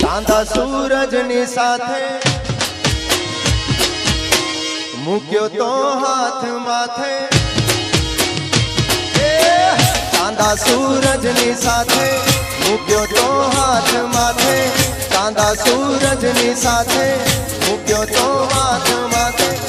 ચાંદા સૂરજની સાથે મૂક્યો તો હાથ માથે. કાંધા ચાંદા સૂરજની સાથે મૂક્યો તો હાથ માથે. ચાંદા સૂરજની સાથે મૂક્યો તો હાથ માથે.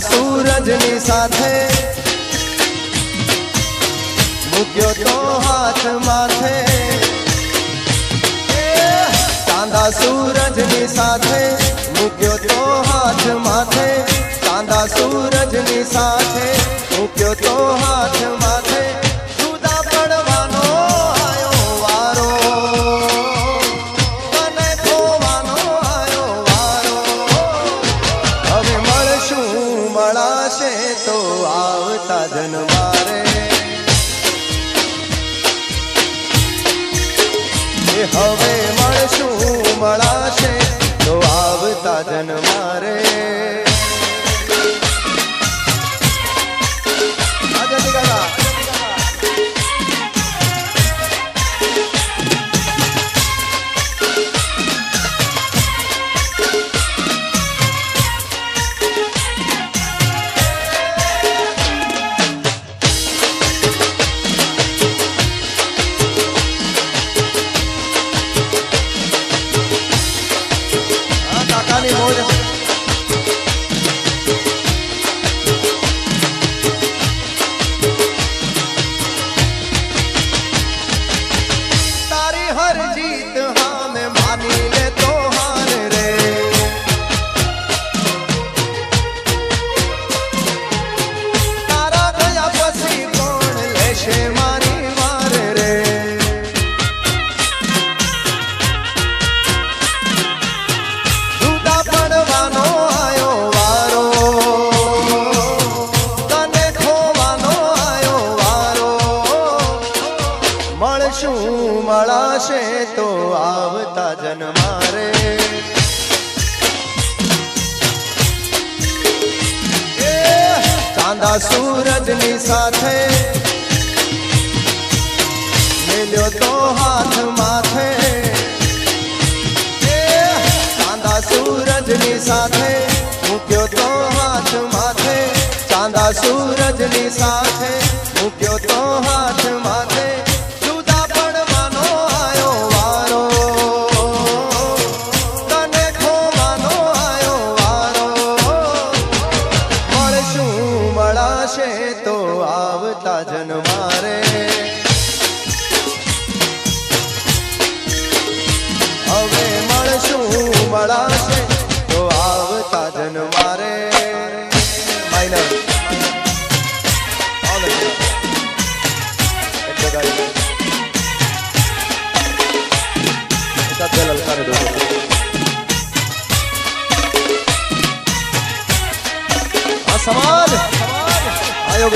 સૂરજની સાથે મૂક્યો તો હાથ માથે ચાંદા સૂરજની સાથે મૂક્યો તો હાથ માથે ચાંદા સૂરજની સાથે મૂક્યો તો હાથ માથે મળાશે તો આવતા જન્મારે. ચાંદા સૂરજની સાથે મેલ્યો તો હાથ માથે. ચાંદા સૂરજની સાથે મૂક્યો તો હાથ માથે. ચાંદા સૂરજની સાથે આવતા મારે માઇનર લલકારે આ સમાજ. આયો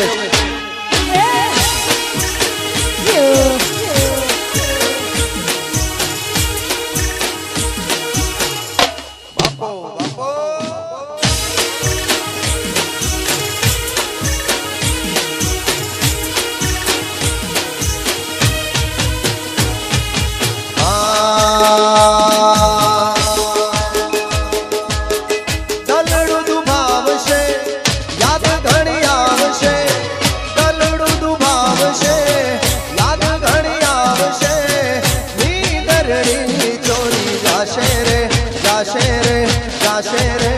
જાશે રે?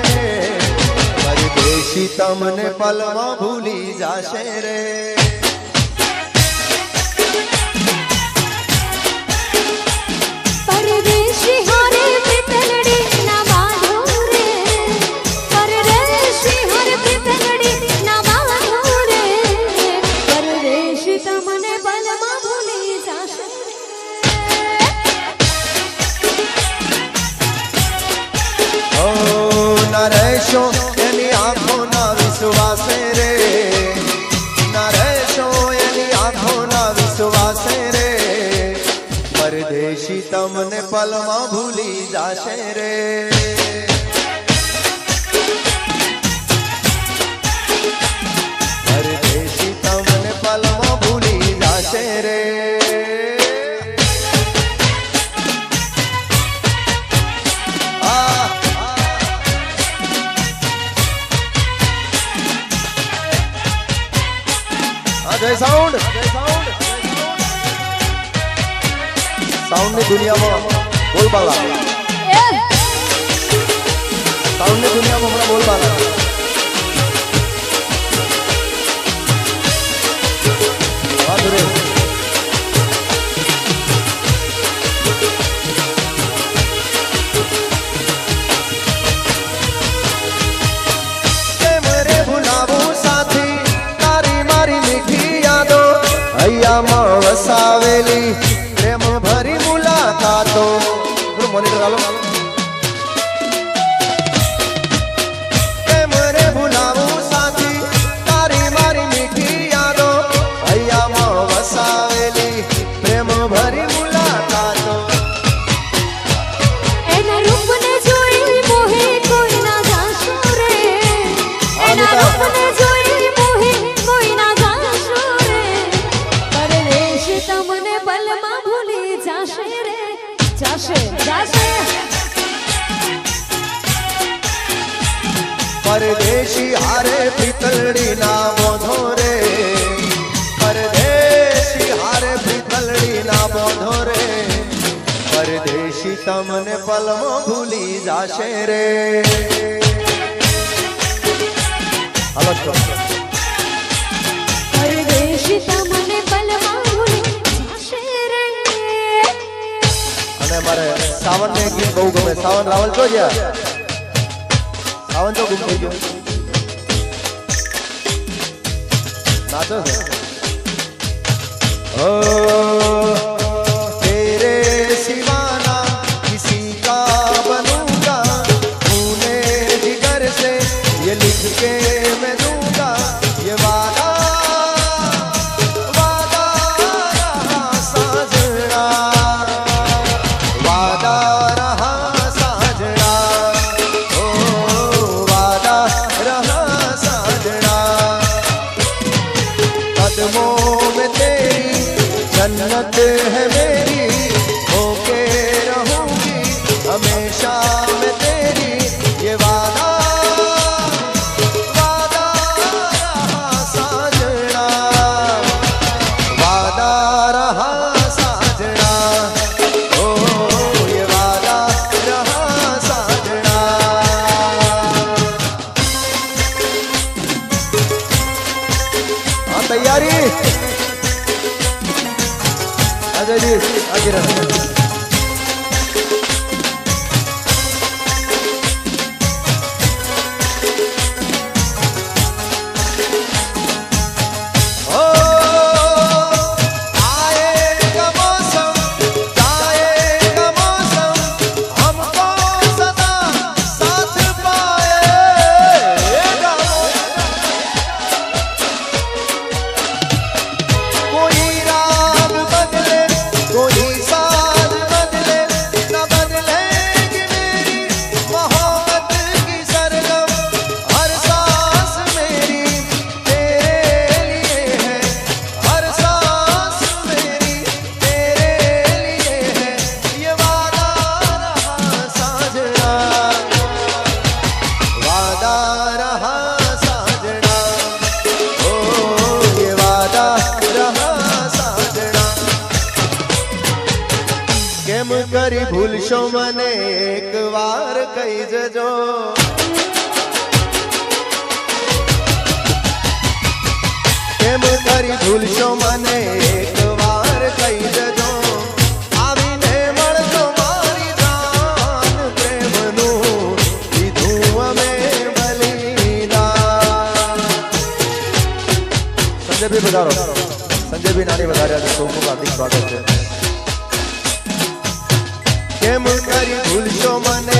પરદેશી તમને પલવા ભૂલી જાશે રે. પરદેશી હારે પ્રીતલડી ના બાંધો રે. પરદેશી તમને બલમાં રહેશો એની આંખોના વિશ્વાસે રે. ના રહેશો એની આંખોના વિશ્વાસે રે. પરદેશી તમને પલમાં ભૂલી જાશે રે. દુનિયામાં બોલબાલા. સાઉન્ડની દુનિયામાં હમણાં બોલબાલા. પરદેશી હારે પિતળડી ના બોધો રે પરદેશી હારે પિતળડી ના બોધો રે પરદેશી તમને પલમો ભૂલી જાશે રે હાલો પરદેશ તમને પલમાં ભૂલી જાશે રે અને મારે સાવન ને ગીત બહુ ગમે. સાવન રાવલ તો ગયા સાવન તો ગુમ થઈ ગયો. નાચો છે ओ get up. જજો કેમ કરી ભૂલશો મને? એક વાર કહી જજો આવીને મળજો મારી જાન. પ્રેમનું લીધું અમે બલિદાન. સંજયભાઈ વધારો. સંજયભાઈ નાની વધાર્યા છે. ખૂબ હાર્દિક સ્વાગત છે. કેમ કરી ભૂલશો મને?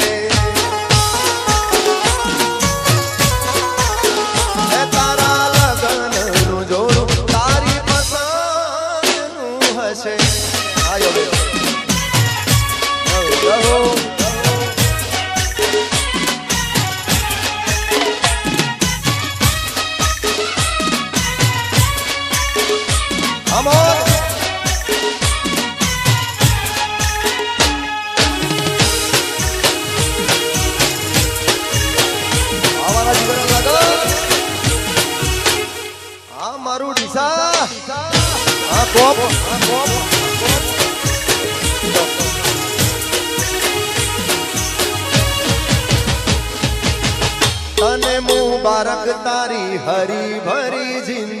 મુબારક તારી હરી ભરી જિંદગી.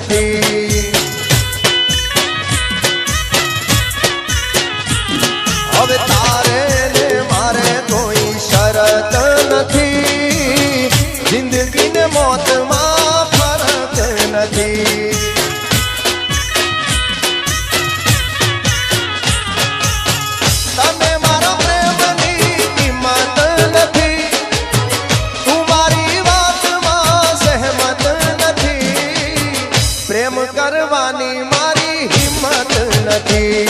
ti. કરવાની મારી હિંમત નથી.